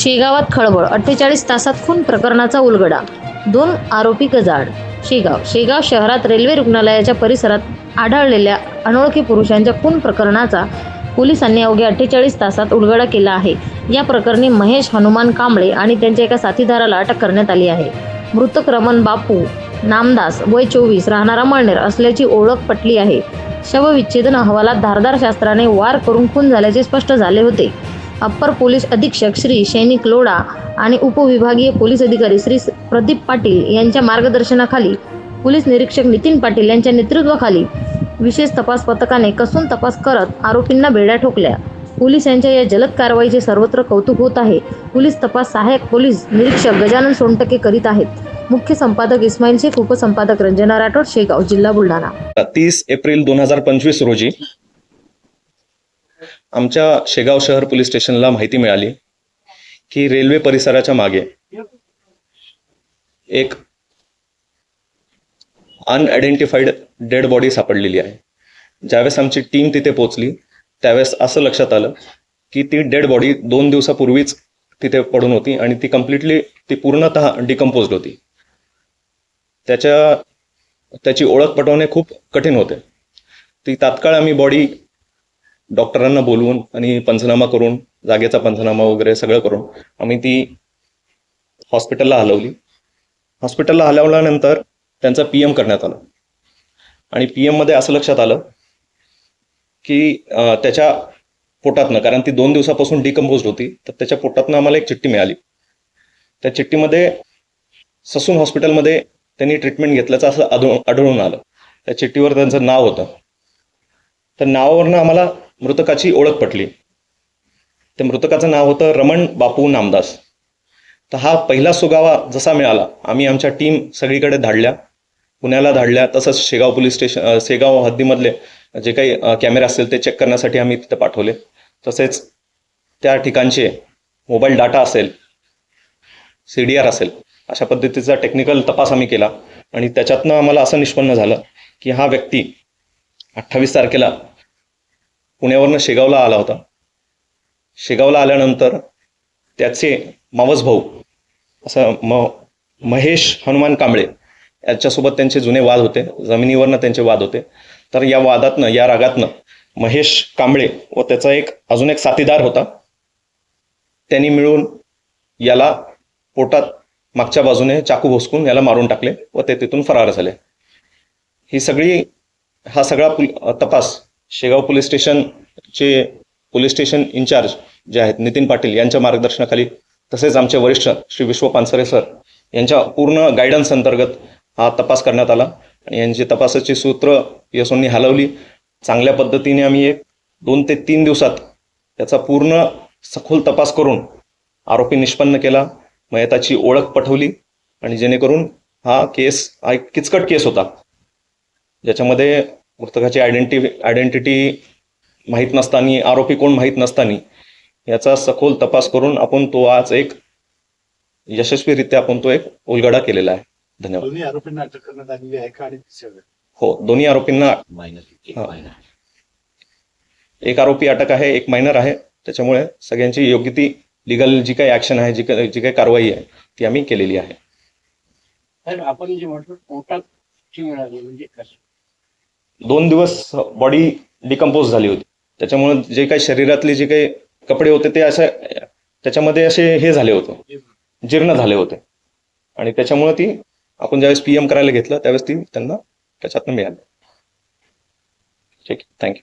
शेगावात खळबळ अठ्ठेचाळीस तासात खून प्रकरणाचा उलगडा. दोन आरोपी गजाड शेगाव शेगाव शहरात रेल्वे रुग्णालयाच्या परिसरात आढळलेल्या अनोळखी पुरुषांच्या खून प्रकरणाचा पोलिसांनी अवघ्या अठ्ठेचाळीस तासात उलगडा केला आहे. या प्रकरणी महेश हनुमान कांबळे आणि त्यांच्या एका साथीदाराला अटक करण्यात आली आहे. मृतक रमण बापू नामदास वय चोवीस राहणारा मळनेर असल्याची ओळख पटली आहे. शवविच्छेदन अहवालात धारदार शास्त्राने वार करून खून झाल्याचे स्पष्ट झाले होते. अप्पर पोलीस अधीक्षक श्री सैनिक लोढा आणि उपविभागीय पोलीस अधिकारी श्री प्रदीप पाटील यांच्या मार्गदर्शनाखाली पोलीस निरीक्षक नितीन पाटील यांच्या नेतृत्वाखाली विशेष तपास पथकाने कसून तपास करत आरोपींना बेड्या ठोकल्या. पोलिसांच्या या जलद कारवाईचे सर्वत्र कौतुक होत आहे. पोलीस तपास सहाय्यक पोलीस निरीक्षक गजानन सोनटके करीत आहेत. मुख्य संपादक इस्माईल शेख उपसंपादक रंजना राठोड शेगाव जिल्हा बुलढाणा. तीस एप्रिल दोन हजार पंचवीस रोजी आमच्या शेगाव शहर पोलीस स्टेशनला माहिती मिळाली की रेल्वे परिसराच्या मागे एक अनआयडेंटिफाईड डेड बॉडी सापडलेली आहे. ज्यावेळेस आमची टीम तिथे पोहोचली त्यावेळेस असं लक्षात आलं की ती डेड बॉडी दोन दिवसापूर्वीच तिथे पडून होती आणि ती कम्प्लिटली ती पूर्णतः डिकम्पोज होती. त्याच्या त्याची ओळख पटवणे खूप कठीण होते. ती तात्काळ आम्ही बॉडी डॉक्टरांना बोलवून आणि पंचनामा करून जागेचा पंचनामा वगैरे सगळं करून आम्ही ती हॉस्पिटलला हलवली. हॉस्पिटलला हलवल्यानंतर त्यांचा पी एम करण्यात आला. आणि पी मध्ये असं लक्षात आलं की त्याच्या पोटातनं कारण ती दोन दिवसापासून डिकम्पोज होती तर त्याच्या पोटातनं आम्हाला एक चिठ्ठी मिळाली. त्या चिठ्ठीमध्ये ससून हॉस्पिटलमध्ये त्यांनी ट्रीटमेंट घेतल्याचं असं आढळून आलं. त्या चिठ्ठीवर त्यांचं नाव होतं. तर नावावरनं आम्हाला मृतकाची ओळख पटली. त्या मृतकाचं नाव होतं रमण बापू नामदास. तर हा पहिला सुगावा जसा मिळाला आम्ही आमच्या टीम सगळीकडे धाडल्या. पुण्याला धाडल्या तसंच शेगाव पोलीस स्टेशन शेगाव हद्दीमधले जे काही कॅमेरा कॅमेरे असतील ते चेक करण्यासाठी आम्ही तिथे पाठवले. तसेच त्या ठिकाणचे मोबाईल डाटा असेल सी डी आर असेल अशा पद्धतीचा टेक्निकल तपास आम्ही केला. आणि त्याच्यातनं आम्हाला असं निष्पन्न झालं की हा व्यक्ती अठ्ठावीस तारखेला पुण्यावरनं शेगावला आला होता. शेगावला आल्यानंतर त्याचे मावस भाऊ असं म महेश हनुमान कांबळे याच्यासोबत त्यांचे जुने वाद होते. जमिनीवरनं त्यांचे वाद होते. तर या वादातनं या रागातनं महेश कांबळे व त्याचा एक अजून एक साथीदार होता. त्यांनी मिळून याला पोटात मागच्या बाजूने चाकू भोसकून याला मारून टाकले व ते तिथून फरार झाले. ही सगळी हा सगळा तपास शेगाव पोलीस स्टेशनचे पोलीस स्टेशन इन्चार्ज जे आहेत नितीन पाटील यांच्या मार्गदर्शनाखाली तसेच आमचे वरिष्ठ श्री विश्व पानसरे सर यांच्या पूर्ण गायडन्स अंतर्गत हा तपास करण्यात आला. आणि यांची तपासाची सूत्र यशोंनी हलवली. चांगल्या पद्धतीने आम्ही एक दोन ते तीन दिवसात त्याचा पूर्ण सखोल तपास करून आरोपी निष्पन्न केला. मयताची ओळख पटवली. आणि जेणेकरून हा केस हा एक किचकट केस होता. ज्याच्यामध्ये मृतकाची आयडेंटिटी आयडेंटिटी माहीत नसताना आरोपी कोण माहीत नसताना याचा सखोल तपास करून आपण तो आज एक यशस्वीरित्या आपण तो एक उलगडा केलेला आहे. धन्यवाद. दोन्ही आरोपींना अटक करण्यात आलेली आहे का आणि हो दोन्ही आरोपींना. एक आरोपी अटक आहे एक मायनर आहे. त्याच्यामुळे सगळ्यांची योग्य ती लिगल जी काही ऍक्शन आहे जी काही जी काही कारवाई आहे ती आम्ही केलेली आहे. आपण जे म्हटलं ची मिळाली म्हणजे कसं? दोन दिवस बॉडी डिकम्पोज झाली होती. त्याच्यामुळे जे काही शरीरातले जे काही कपडे होते ते असे त्याच्यामध्ये असे हे झाले होते. जीर्ण झाले होते. आणि त्याच्यामुळे ती आपण ज्यावेळेस पी एम करायला घेतलं त्यावेळेस ती त्यांना त्याच्यातनं मिळाली. ठीक थँक्यू